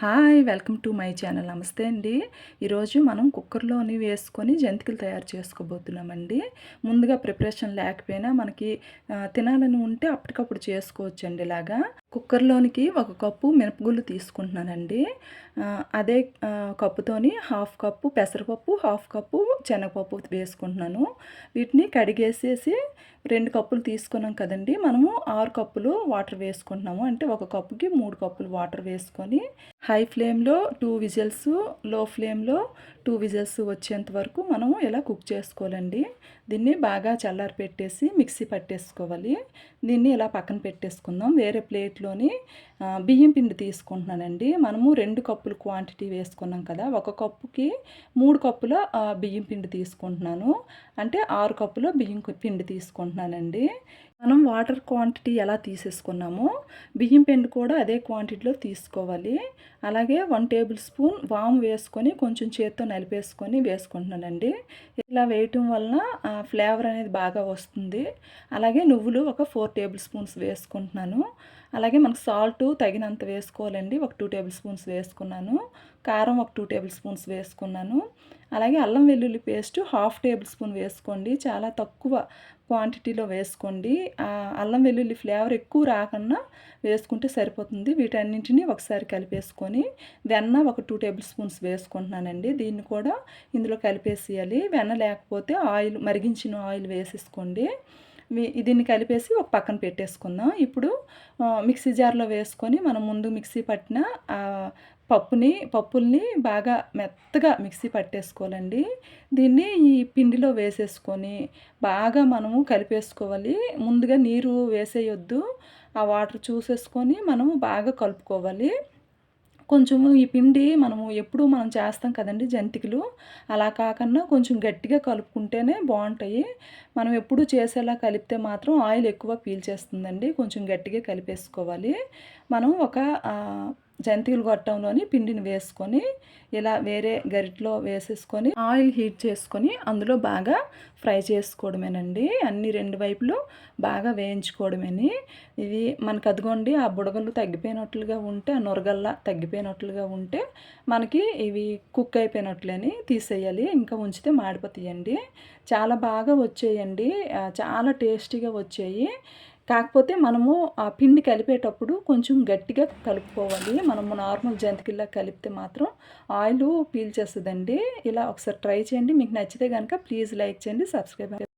Hi welcome to my channel. నమస్తే అండి. ఈరోజు మనం కుక్కర్లోని వేసుకొని జంతికలు తయారు చేసుకోబోతున్నామండి. ముందుగా ప్రిపరేషన్ లేకపోయినా మనకి తినాలని ఉంటే అప్పటికప్పుడు చేసుకోవచ్చు అండి ఇలాగా. కుక్కర్లోనికి ఒక కప్పు మినపగుళ్ళు తీసుకుంటున్నానండి. అదే కప్పుతోని హాఫ్ కప్పు పెసరపప్పు హాఫ్ కప్పు శనగపప్పు వేసుకుంటున్నాను. వీటిని కడిగేసేసి రెండు కప్పులు తీసుకున్నాం కదండి. మనము ఆరు కప్పులు వాటర్ వేసుకుంటున్నాము. అంటే ఒక కప్పుకి మూడు కప్పులు వాటర్ వేసుకొని హై ఫ్లేమ్లో టూ విజిల్స్లో ఫ్లేమ్లో టూ విజిల్స్ వచ్చేంత వరకు మనము ఇలా కుక్ చేసుకోవాలండి. దీన్ని బాగా చల్లారి పెట్టేసి మిక్సీ పట్టేసుకోవాలి. దీన్ని ఇలా పక్కన పెట్టేసుకుందాం. వేరే ప్లేట్లోని బియ్యం పిండి తీసుకుంటున్నానండి. మనము రెండు కప్పులు క్వాంటిటీ వేసుకున్నాం కదా ఒక కప్పుకి మూడు కప్పుల బియ్యం పిండి తీసుకుంటున్నాను. అంటే ఆరు కప్పుల బియ్యం పిండి తీసుకుంటున్నానండి. మనం వాటర్ క్వాంటిటీ ఎలా తీసేసుకున్నామో బియ్యం పిండి కూడా అదే క్వాంటిటీలో తీసుకోవాలి. అలాగే వన్ టేబుల్ స్పూన్ వామ్ వేసుకొని కొంచెం చేత్తో నలిపేసుకొని వేసుకుంటున్నానండి. ఇలా వేయటం వలన ఫ్లేవర్ అనేది బాగా వస్తుంది. అలాగే నువ్వులు ఒక ఫోర్ టేబుల్ స్పూన్స్ వేసుకుంటున్నాను. అలాగే మనకు సాల్ట్ తగినంత వేసుకోవాలండి. ఒక టూ టేబుల్ స్పూన్స్ వేసుకున్నాను. కారం ఒక టూ టేబుల్ స్పూన్స్ వేసుకున్నాను. అలాగే అల్లం వెల్లుల్లి పేస్ట్ హాఫ్ టేబుల్ స్పూన్ వేసుకోండి. చాలా తక్కువ క్వాంటిటీలో వేసుకోండి. అల్లం వెల్లుల్లి ఫ్లేవర్ ఎక్కువ రాకుండా వేసుకుంటే సరిపోతుంది. వీటన్నింటినీ ఒకసారి కలిపేసుకొని వెన్న ఒక టూ టేబుల్ స్పూన్స్ వేసుకుంటున్నానండి. దీన్ని కూడా ఇందులో కలిపేసేయాలి. వెన్న లేకపోతే ఆయిల్ మరిగించిన ఆయిల్ వేసేసుకోండి. దీన్ని కలిపేసి ఒక పక్కన పెట్టేసుకుందాం. ఇప్పుడు మిక్సీ జార్లో వేసుకొని మనం ముందు మిక్సీ పట్టిన పప్పుని పప్పుల్ని బాగా మెత్తగా మిక్సీ పట్టేసుకోవాలండి. దీన్ని ఈ పిండిలో వేసేసుకొని బాగా మనము కలిపేసుకోవాలి. ముందుగా నీరు వేసేయొద్దు. ఆ వాటర్ చూసేసుకొని మనము బాగా కలుపుకోవాలి. కొంచెము ఈ పిండి మనము ఎప్పుడు మనం చేస్తాం కదండి జంతికలు. అలా కాకుండా కొంచెం గట్టిగా కలుపుకుంటేనే బాగుంటాయి. మనం ఎప్పుడు చేసేలా కలిపితే మాత్రం ఆయిల్ ఎక్కువ పీల్చేస్తుందండి. కొంచెం గట్టిగా కలిపేసుకోవాలి. మనం ఒక జంతికలు గొట్టంలోని పిండిని వేసుకొని ఇలా వేరే గరిటలో వేసేసుకొని ఆయిల్ హీట్ చేసుకొని అందులో బాగా ఫ్రై చేసుకోవడమేనండి. అన్ని రెండు వైపులు బాగా వేయించుకోవడమేని. ఇది మనకు అదిగోండి ఆ బుడగలు తగ్గిపోయినట్లుగా ఉంటే ఆ నొరగల్లా తగ్గిపోయినట్లుగా ఉంటే మనకి ఇవి కుక్ అయిపోయినట్లని తీసేయాలి. ఇంకా ఉంచితే మాడిపోతాయండి. చాలా బాగా వచ్చేయండి. చాలా టేస్టీగా వచ్చాయి. కాకపోతే మనము ఆ పిండి కలిపేటప్పుడు కొంచెం గట్టిగా కలుపుకోవాలి. మనము నార్మల్ జంతికల్లా కలిపితే మాత్రం ఆయిల్ పీల్చేస్తుందండి ఇలా ఒకసారి ట్రై చేయండి. మీకు నచ్చితే కనుక ప్లీజ్ లైక్ చేయండి సబ్స్క్రైబ్